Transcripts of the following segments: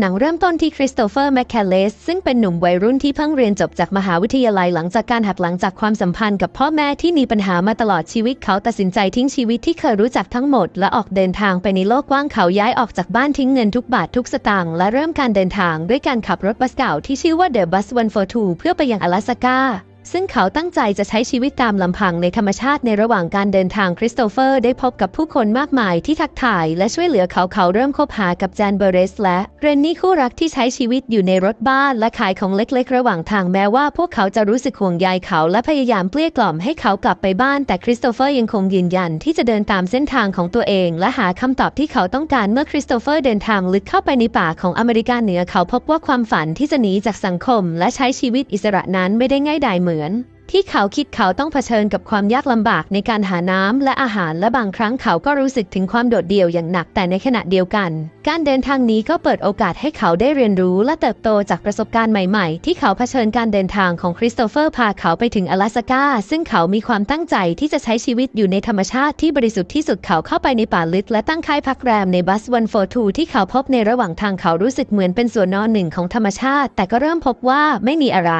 หนังเริ่มต้นที่คริสโตเฟอร์แมคแคลเลสซึ่งเป็นหนุ่มวัยรุ่นที่เพิ่งเรียนจบจากมหาวิทยาลัยหลังจากการหักหลังจากความสัมพันธ์กับพ่อแม่ที่มีปัญหามาตลอดชีวิตเขาตัดสินใจทิ้งชีวิตที่เคยรู้จักทั้งหมด และออกเดินทางไปในโลกกว้างเขาย้ายออกจากบ้านทิ้งเงินทุกบาททุกสตางค์และเริ่มการเดินทางด้วยการขับรถบัสเก่าที่ชื่อว่า The Bus 142 เพื่อไปยัง阿拉斯กา ซึ่งเขาตั้งใจจะใช้ชีวิตตามลำพังในธรรมชาติในระหว่างการเดินทางคริสโตเฟอร์ได้พบกับผู้คนมากมายที่ทักทายและช่วยเหลือเขาเขาเริ่มคบหากับแจนเบเรสและเรนนี่คู่รักที่ใช้ชีวิตอยู่ในรถบ้านและขายของเล็กๆ ระหว่างทางแม้ว่า พวกเขาจะรู้สึกห่วงใยเขาและพยายามเกลี้ยกล่อมให้เขากลับไปบ้านแต่คริสโตเฟอร์ยังคงยืนยันที่จะเดินตามเส้นทางของตัวเอง และหาคำตอบที่เขาต้องการเมื่อคริสโตเฟอร์เดินทางลึกเข้าไปในป่าของอเมริกาเหนือเขาพบว่าความฝันที่จะหนีจากสังคม และใช้ชีวิตอิสระนั้นไม่ได้ง่ายดายเหมือนือนที่เขาคิดเขาต้องเผชิญกับความยากลำบากในการหาน้ำและอาหารและบางครั้งเขาก็รู้สึกถึงความโดดเดี่ยวอย่างหนักแต่ในขณะเดียวกัน การเดินทางนี้ก็เปิดโอกาสให้เขาได้เรียนรู้และเติบโตจากประสบการณ์ใหม่ๆ ที่เขาเผชิญการเดินทางของคริสโตเฟอร์พาเขาไปถึง阿拉斯กาซึ่งเขามีความตั้งใจที่จะใช้ชีวิตอยู่ในธรรมชาติที่บริสุทธิ์ที่สุดเขาเข้าไปในป่าลึกและตั้งค่ายพักแรมในบัสวันโฟทูที่เขาพบในระหว่างทางเขารู้สึกเหมือนเป็นส่วนนอนหนึ่งของธรรมชาติ แต่ก็เริ่มพบว่าไม่มีอะไร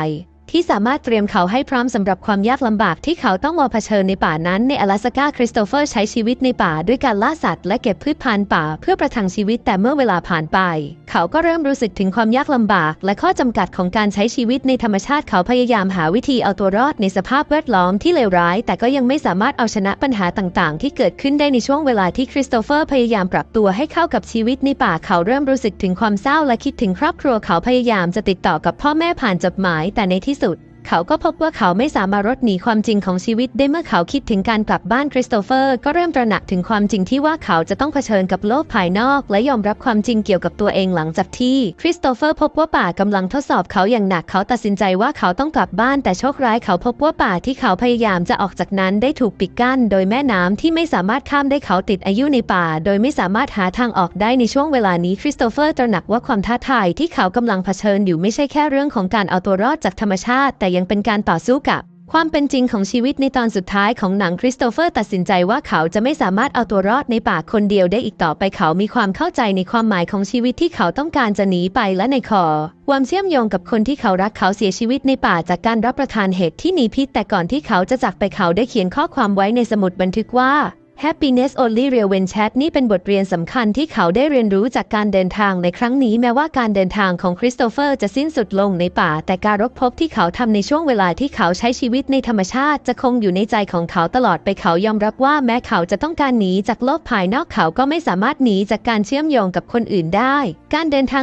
ที่สามารถเตรียมเขาให้พร้อมสำหรับความยากลำบากที่เขาต้องมาเผชิญในป่านั้นใน阿拉斯กาคริสโตเฟอร์ใช้ชีวิตในป่าด้วยการล่าสัตว์และเก็บพืชพันธุ์ป่าเพื่อประทังชีวิตแต่เมื่อเวลาผ่านไป เขาก็เริ่มรู้สึกถึงความยากลำบาก และข้อจำกัดของการใช้ชีวิตในธรรมชาติเขาพยายามหาวิธีเอาตัวรอดในสภาพแวดล้อมที่เลวร้าย แต่ก็ยังไม่สามารถเอาชนะปัญหาต่างๆ ที่เกิดขึ้นได้ในช่วงเวลาที่คริสโตเฟอร์พยายามปรับตัวให้เข้ากับชีวิตในป่าเขาเริ่มรู้สึกถึงความเศร้าและคิดถึงครอบครัวเขาพยายามจะติดต่อกับพ่อแม่ผ่านจดหมาย แต่ในที่ สุด เขาก็พบว่าเขาไม่สามารถรดหนีความจริงของชีวิตได้เมื่อเขาคิดถึงการกลับบ้านคริสโตเฟอร์ก็เริ่มตระหนักถึงความจริงที่ว่าเขาจะต้องเผชิญกับโลกภายนอก และยอมรับความจริงเกี่ยวกับตัวเองหลังจากที่คริสโตเฟอร์พบว่าป่ากำลังทดสอบเขาอย่างหนักเขาตัดสินใจว่าเขาต้องกลับบ้านแต่โชคร้ายเขาพบว่าป่าที่เขาพยายามจะออกจากนั้นได้ถูกปิดกั้น โดยแม่น้ำที่ไม่สามารถข้ามได้เขาติดอายุในป่า โดยไม่สามารถหาทางออกได้ในช่วงเวลานี้คริสโตเฟอร์ตระหนักว่าความท้าทายที่เขากำลังเผชิญอยู่ไม่ใช่แค่เรื่องของการเอาตัวรอดจากธรรมชาติแต่ยังเป็นการต่อสู้กับ ความเป็นจริงของชีวิตในตอนสุดท้ายของหนังคริสโตเฟอร์ตัดสินใจว่าเขาจะไม่สามารถเอาตัวรอดในป่าคนเดียวได้อีกต่อไปเขามีความเข้าใจในความหมายของชีวิตที่เขาต้องการจะหนีไปและในคอความเชื่อมโยงกับคนที่เขารักเขาเสียชีวิตในป่าจากการรับประทานเห็ดที่หนีพิษแต่ก่อนที่เขาจะจากไปเขาได้เขียนข้อความไว้ในสมุดบันทึกว่า Happiness only real when chat นี่เป็นบทเรียนสำคัญที่เขาได้เรียนรู้จากการเดินทางในครั้งนี้แม้ว่าการเดินทางของคริสโตเฟอร์จะสิ้นสุดลงในป่า แต่การรบพบที่เขาทำในช่วงเวลาที่เขาใช้ชีวิตในธรรมชาติจะคงอยู่ในใจของเขาตลอดไปเขายอมรับว่าแม้เขาจะต้องการหนีจากโลกภายนอกเขาก็ไม่สามารถหนีจากการเชื่อมโยงกับคนอื่นได้ การเดินทาง